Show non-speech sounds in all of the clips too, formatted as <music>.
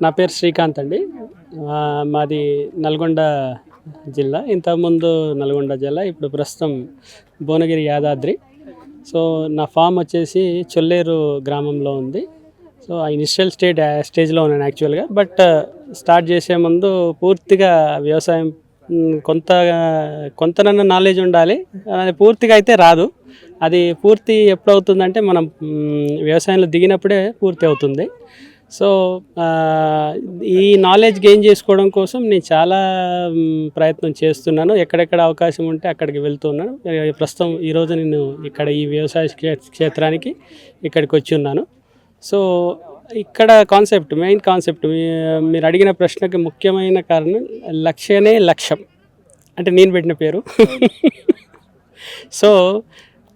నా పేరు శ్రీకాంత్ అండి. మాది నల్గొండ జిల్లా. ఇంతకుముందు నల్గొండ జిల్లా ఇప్పుడు ప్రస్తుతం భువనగిరి యాదాద్రి. సో నా ఫామ్ వచ్చేసి చొల్లేరు గ్రామంలో ఉంది. సో ఆ ఇనిషియల్ స్టేట్ స్టేజ్లో ఉన్నాను యాక్చువల్గా. బట్ స్టార్ట్ చేసే ముందు పూర్తిగా వ్యవసాయం కొంత కొంతనన్న నాలెడ్జ్ ఉండాలి. అది పూర్తిగా అయితే రాదు. అది పూర్తి ఎప్పుడవుతుందంటే మనం వ్యవసాయంలో దిగినప్పుడే పూర్తి అవుతుంది సో ఈ నాలెడ్జ్ గెయిన్ చేసుకోవడం కోసం నేను చాలా ప్రయత్నం చేస్తున్నాను. ఎక్కడెక్కడ అవకాశం ఉంటే అక్కడికి వెళ్తున్నాను. ప్రస్తుతం ఈరోజు నేను ఇక్కడ ఈ వ్యవసాయ క్షే- క్షేత్రానికి ఇక్కడికి వచ్చి ఉన్నాను. సో ఇక్కడ కాన్సెప్ట్ మెయిన్ కాన్సెప్ట్ మీరు అడిగిన ప్రశ్నకి ముఖ్యమైన కారణం లక్ష్యనే లక్ష్యం. అంటే నేను పెట్టిన పేరు. <laughs> సో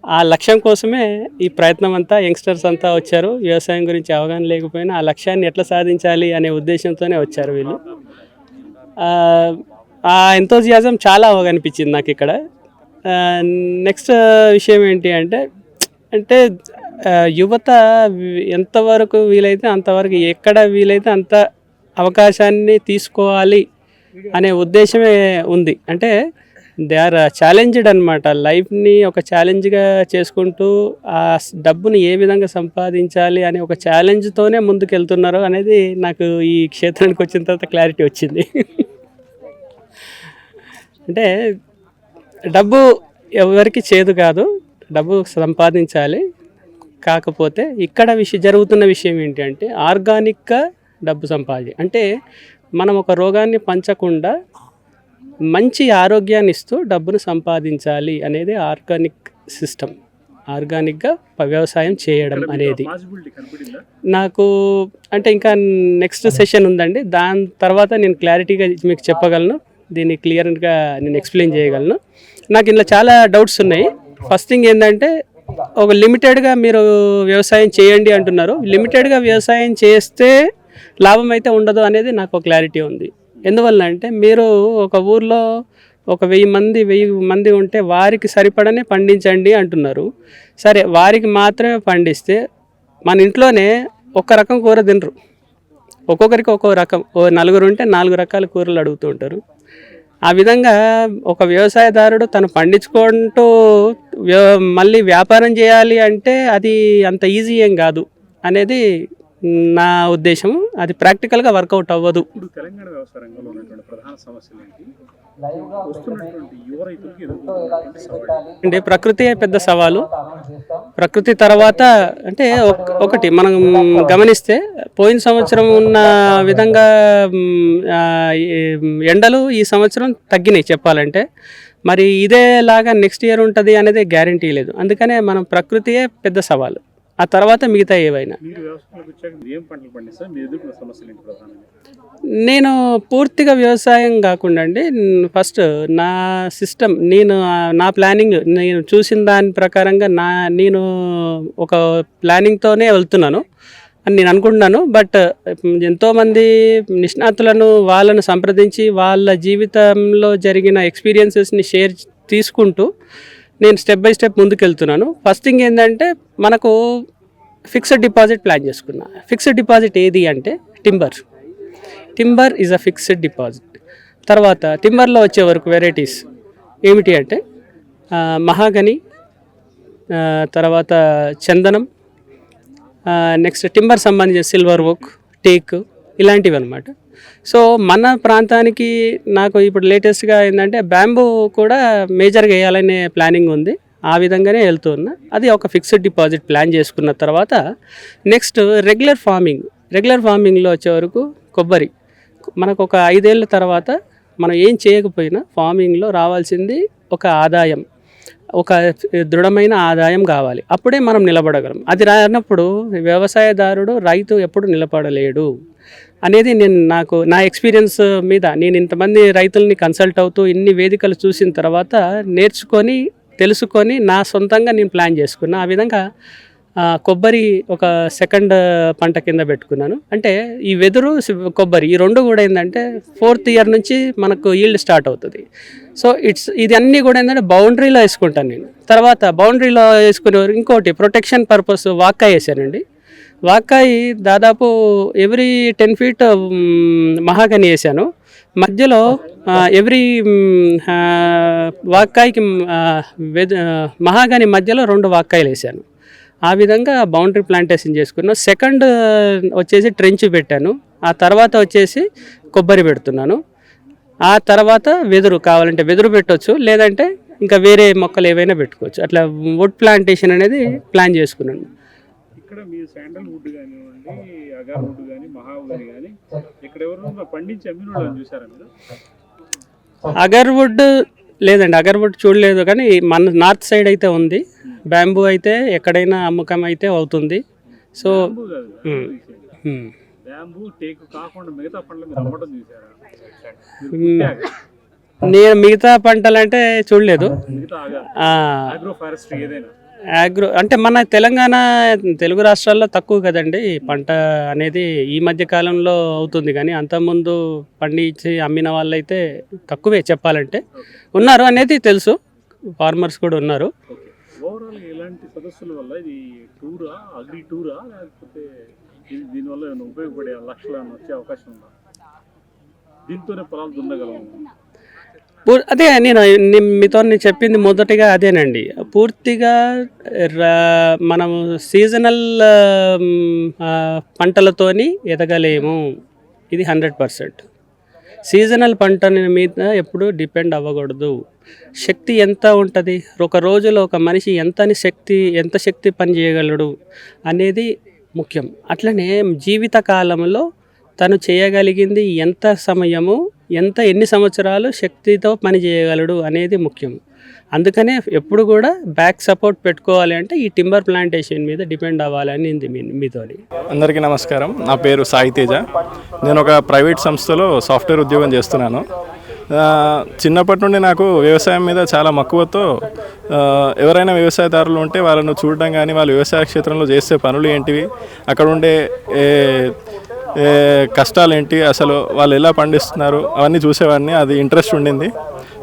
ఆ లక్ష్యం కోసమే ఈ ప్రయత్నం అంతా యంగ్స్టర్స్ అంతా వచ్చారు. వ్యవసాయం గురించి అవగాహన లేకపోయినా ఆ లక్ష్యాన్ని ఎట్లా సాధించాలి అనే ఉద్దేశంతోనే వచ్చారు వీళ్ళు. ఆ, ఆ ఎంతోజియాజం చాలా అనిపించింది నాకు ఇక్కడ. నెక్స్ట్ విషయం ఏంటి అంటే అంటే యువత ఎంతవరకు వీలైతే అంతవరకు ఎక్కడ వీలైతే అంత అవకాశాన్ని తీసుకోవాలి అనే ఉద్దేశమే ఉంది. అంటే దే ఆర్ ఛాలెంజ్డ్ అనమాట లైఫ్ని ఒక ఛాలెంజ్గా చేసుకుంటూ ఆ డబ్బుని ఏ విధంగా సంపాదించాలి అనే ఒక ఛాలెంజ్తోనే ముందుకు వెళ్తున్నారు అనేది నాకు ఈ క్షేత్రానికి వచ్చిన తర్వాత క్లారిటీ వచ్చింది. <laughs> అంటే డబ్బు ఎవరికి చేదు కాదు. డబ్బు సంపాదించాలి. కాకపోతే ఇక్కడ విషయం జరుగుతున్న విషయం ఏంటి అంటే ఆర్గానిక్గా డబ్బు సంపాది అంటే మనం ఒక రోగాన్ని పంచకుండా మంచి ఆరోగ్యాన్ని ఇస్తూ డబ్బును సంపాదించాలి అనేది ఆర్గానిక్ సిస్టమ్. ఆర్గానిక్గా వ్యవసాయం చేయడం అనేది. నాకు అంటే ఇంకా నెక్స్ట్ సెషన్ ఉందండి. దాని తర్వాత నేను క్లారిటీగా మీకు చెప్పగలను. దీన్ని క్లియర్గా నేను ఎక్స్ప్లెయిన్ చేయగలను. నాకు ఇందులో చాలా డౌట్స్ ఉన్నాయి. ఫస్ట్ థింగ్ ఏంటంటే ఒక లిమిటెడ్గా మీరు వ్యవసాయం చేయండి అంటున్నారు. లిమిటెడ్గా వ్యవసాయం చేస్తే లాభం అయితే ఉండదు అనేది నాకు ఒక క్లారిటీ ఉంది. ఎందువల్ల అంటే మీరు ఒక ఊర్లో ఒక వెయ్యి మంది వెయ్యి మంది ఉంటే వారికి సరిపడనే పండించండి అంటున్నారు. సరే వారికి మాత్రమే పండిస్తే మన ఇంట్లోనే ఒక రకం కూర తినరు. ఒక్కొక్కరికి ఒక్కో రకం. ఓ నలుగురు ఉంటే నాలుగు రకాల కూరలు అడుగుతూ ఉంటారు. ఆ విధంగా ఒక వ్యవసాయదారుడు తను పండించుకుంటూ మళ్ళీ వ్యాపారం చేయాలి అంటే అది అంత ఈజీ ఏం కాదు అనేది నా ఉద్దేశం అది ప్రాక్టికల్గా వర్కౌట్ అవ్వదు. ఇప్పుడు తెలంగాణ వ్యవసాయ రంగంలో ఉన్నటువంటి ప్రధాన సమస్యలు ఏంటి? వస్తున్నటువంటి యువ రైతులకు ఎదుర్కొంటున్నటువంటి సవాళ్ళు అంటే ప్రకృతి పెద్ద సవాలు? ప్రకృతి తర్వాత అంటే ఒక- ఒకటి మనం గమనిస్తే పోయిన సంవత్సరం ఉన్న విధంగా ఎండలు ఈ సంవత్సరం తగ్గినాయి చెప్పాలంటే. మరి ఇదేలాగా నెక్స్ట్ ఇయర్ ఉంటుంది అనేది గ్యారంటీ లేదు. అందుకనే మనం ప్రకృతియే పెద్ద సవాలు. ఆ తర్వాత మిగతా ఏవైనా. నేను పూర్తిగా వ్యవసాయం కాకుండా అండి ఫస్ట్ నా సిస్టమ్ నేను నా ప్లానింగ్ నేను చూసిన దాని ప్రకారంగా నా నేను ఒక ప్లానింగ్తోనే వెళ్తున్నాను అని నేను అనుకుంటున్నాను. బట్ ఎంతోమంది నిష్ణాతులను వాళ్ళను సంప్రదించి వాళ్ళ జీవితంలో జరిగిన ఎక్స్పీరియన్సెస్ని షేర్ తీసుకుంటూ నేను స్టెప్ బై స్టెప్ ముందుకు వెళ్తున్నాను ఫస్ట్ థింగ్ ఏంటంటే మనకు ఫిక్స్డ్ డిపాజిట్ ప్లాన్ చేసుకున్నా. ఫిక్స్డ్ డిపాజిట్ ఏది అంటే timber timber is a fixed deposit తర్వాత టింబర్లో వచ్చే వరకు వెరైటీస్ ఏమిటి అంటే మహాగని తర్వాత చందనం నెక్స్ట్ టింబర్ సంబంధించిన సిల్వర్ ఓక్ టేక్ ఇలాంటివి అనమాట సో మన ప్రాంతానికి నాకు ఇప్పుడు లేటెస్ట్గా ఏంటంటే బ్యాంబూ కూడా మేజర్గా వేయాలనే ప్లానింగ్ ఉంది. ఆ విధంగానే వెళ్తున్నా అది ఒక ఫిక్స్డ్ డిపాజిట్ ప్లాన్ చేసుకున్న తర్వాత నెక్స్ట్ రెగ్యులర్ ఫార్మింగ్ రెగ్యులర్ ఫార్మింగ్లో వచ్చే వరకు కొబ్బరి. మనకు ఒక ఐదేళ్ళ తర్వాత మనం ఏం చేయకపోయినా ఫార్మింగ్లో రావాల్సింది ఒక ఆదాయం. ఒక దృఢమైన ఆదాయం కావాలి. అప్పుడే మనం నిలబడగలం. అది రానప్పుడు వ్యవసాయదారుడు రైతు ఎప్పుడు నిలబడలేడు. అనేది నేను నాకు నా ఎక్స్పీరియన్స్ మీద నేను ఇంతమంది రైతుల్ని కన్సల్ట్ అవుతూ ఇన్ని వేదికలు చూసిన తర్వాత నేర్చుకొని తెలుసుకొని నా సొంతంగా నేను ప్లాన్ చేసుకున్నా. ఆ విధంగా కొబ్బరి ఒక సెకండ్ పంట కింద పెట్టుకున్నాను. అంటే ఈ వెదురు కొబ్బరి ఈ రెండు కూడా ఏంటంటే ఫోర్త్ ఇయర్ నుంచి మనకు ఈల్డ్ స్టార్ట్ అవుతుంది. సో ఇట్స్ ఇది అన్నీ కూడా ఏంటంటే బౌండరీలో వేసుకుంటాను నేను. తర్వాత బౌండరీలో వేసుకునే ఇంకోటి ప్రొటెక్షన్ పర్పస్ వాక్క వేసానండి వాక్కాయి దాదాపు ఎవ్రీ టెన్ ఫీట్ మహాగని వేసాను మధ్యలో ఎవ్రీ um, వాక్కాయికి వెద- మహాగని మధ్యలో రెండు వాక్కాయలు వేసాను ఆ విధంగా బౌండరీ ప్లాంటేషన్ చేసుకున్నాను. సెకండ్ వచ్చేసి ట్రెంచ్ పెట్టాను. ఆ తర్వాత వచ్చేసి కొబ్బరి పెడుతున్నాను. ఆ తర్వాత వెదురు కావాలంటే వెదురు పెట్టొచ్చు లేదంటే ఇంకా వేరే మొక్కలు ఏవైనా పెట్టుకోవచ్చు. అట్లా వుడ్ ప్లాంటేషన్ అనేది ప్లాన్ చేసుకున్నాను. ఇక్కడ మీరు శాండల్ వుడ్ కానివ్వండి అగార్ వుడ్ కానీ మహావుడ్ కానీ ఇక్కడ ఎవరు పండించి అమ్మిన వాళ్ళని చూసారా మీరు? అగర్వుడ్ లేదండి అగర్వుడ్ చూడలేదు కానీ మన నార్త్ సైడ్ అయితే ఉంది. బ్యాంబూ అయితే ఎక్కడైనా అమ్మకం అయితే అవుతుంది. సో బ్యాంబూ కాదు ఉమ్, ఉమ్. బ్యాంబూ టేకు కాకుండా మిగతా పండ్లు మీరు అమ్మటం చూసారా ఉమ్. నేను మిగతా పంటలు అంటే చూడలేదు. మిగతా ఫారెస్ట్రీ ఏదైనా. అగ్రో అంటే మన తెలంగాణ తెలుగు రాష్ట్రాల్లో తక్కువ కదండి పంట అనేది. ఈ మధ్య కాలంలో అవుతుంది కానీ అంతకుముందు పండించి అమ్మిన వాళ్ళైతే తక్కువే చెప్పాలంటే. ఉన్నారు అనేది తెలుసు. ఫార్మర్స్ కూడా ఉన్నారు. వల్ల ఇది టూరా అగ్రి టూరా లేకపోతే దీనివల్ల ఉపయోగపడే లక్షలు వచ్చే అవకాశం ఉందా? దీంతోనే పొలాలు దున్నగలము అదే నేను మీతో నేను చెప్పింది మొదటిగా అదేనండి. పూర్తిగా ర- మనము సీజనల్ పంటలతోని ఎదగలేము. ఇది హండ్రెడ్ పర్సెంట్. సీజనల్ పంట మీద ఎప్పుడు డిపెండ్ అవ్వకూడదు. శక్తి ఎంత ఉంటుంది? ఒక రోజులో ఒక మనిషి ఎంతని శక్తి ఎంత శక్తి పని చేయగలడు అనేది ముఖ్యం. అట్లనే జీవిత కాలంలో తను చేయగలిగింది ఎంత సమయము ఎంత ఎన్ని సంవత్సరాలు శక్తితో పని చేయగలడు అనేది ముఖ్యం. అందుకనే ఎప్పుడు కూడా బ్యాక్ సపోర్ట్ పెట్టుకోవాలి అంటే ఈ టింబర్ ప్లాంటేషన్ మీద డిపెండ్ అవ్వాలని మీతో అందరికీ నమస్కారం. నా పేరు సాయి తేజ. నేను ఒక ప్రైవేట్ సంస్థలో సాఫ్ట్వేర్ ఉద్యోగం చేస్తున్నాను. చిన్నప్పటి నుండి నాకు వ్యవసాయం మీద చాలా మక్కువతో ఎవరైనా వ్యవసాయదారులు ఉంటే వాళ్ళను చూడడం కానీ వాళ్ళు వ్యవసాయ క్షేత్రంలో చేసే పనులు ఏంటివి అక్కడ ఉండే కష్టాలు ఏంటి అసలు వాళ్ళు ఎలా పండిస్తున్నారు? అవన్నీ చూసేవాడిని అది ఇంట్రెస్ట్ ఉండింది.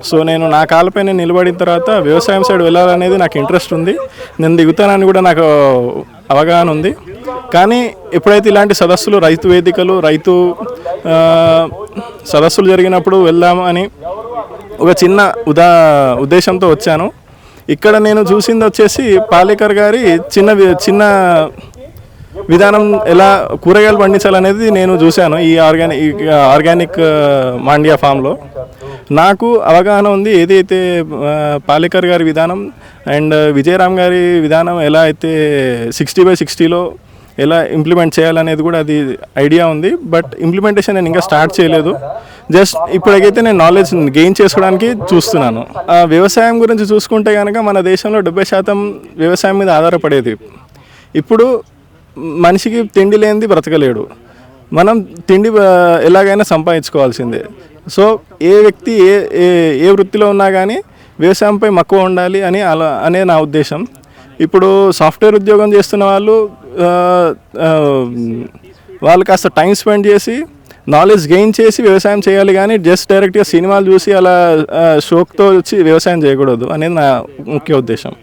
సో నేను నా కాళ్ళపై నేను నిలబడిన తర్వాత వ్యవసాయం సైడ్ వెళ్ళాలనేది నాకు ఇంట్రెస్ట్ ఉంది. నేను దిగుతానని కూడా నాకు అవగాహన ఉంది. కానీ ఎప్పుడైతే ఇలాంటి సదస్సులు రైతు వేదికలు రైతు సదస్సులు జరిగినప్పుడు వెళ్దామని ఒక చిన్న ఉదా ఉద్దేశంతో వచ్చాను. ఇక్కడ నేను చూసింది వచ్చేసి పాలేకర్ గారి చిన్న వి- చిన్న విధానం ఎలా కూరగాయలు పండించాలనేది నేను చూశాను ఈ ఆర్గానిక్ ఆర్గానిక్ మాండ్యా మాండియా ఫామ్లో. నాకు అవగాహన ఉంది ఏదైతే పాలేకర్ గారి విధానం అండ్ విజయరామ్ గారి విధానం ఎలా అయితే సిక్స్టీ బై సిక్స్టీలో ఎలా ఇంప్లిమెంట్ చేయాలనేది కూడా అది ఐడియా ఉంది. బట్ ఇంప్లిమెంటేషన్ నేను ఇంకా స్టార్ట్ చేయలేదు. జస్ట్ ఇప్పటికైతే నేను నాలెడ్జ్ గెయిన్ చేసుకోవడానికి చూస్తున్నాను. ఆ, వ్యవసాయం గురించి చూసుకుంటే కనుక మన దేశంలో డెబ్బై శాతం వ్యవసాయం మీద ఆధారపడేది. ఇప్పుడు మనిషికి తిండి లేనిది బ్రతకలేడు. మనం తిండి ఎలాగైనా సంపాదించుకోవాల్సిందే. సో ఏ వ్యక్తి ఏ ఏ ఏ వృత్తిలో ఉన్నా కానీ వ్యవసాయంపై మక్కువ ఉండాలి అని అలా అనే నా ఉద్దేశం. ఇప్పుడు సాఫ్ట్వేర్ ఉద్యోగం చేస్తున్న వాళ్ళు వాళ్ళు కాస్త టైం స్పెండ్ చేసి నాలెడ్జ్ గెయిన్ చేసి వ్యవసాయం చేయాలి కానీ జస్ట్ డైరెక్ట్గా సినిమాలు చూసి అలా షోక్తో వచ్చి వ్యవసాయం చేయకూడదు అనేది నా ముఖ్య ఉద్దేశం.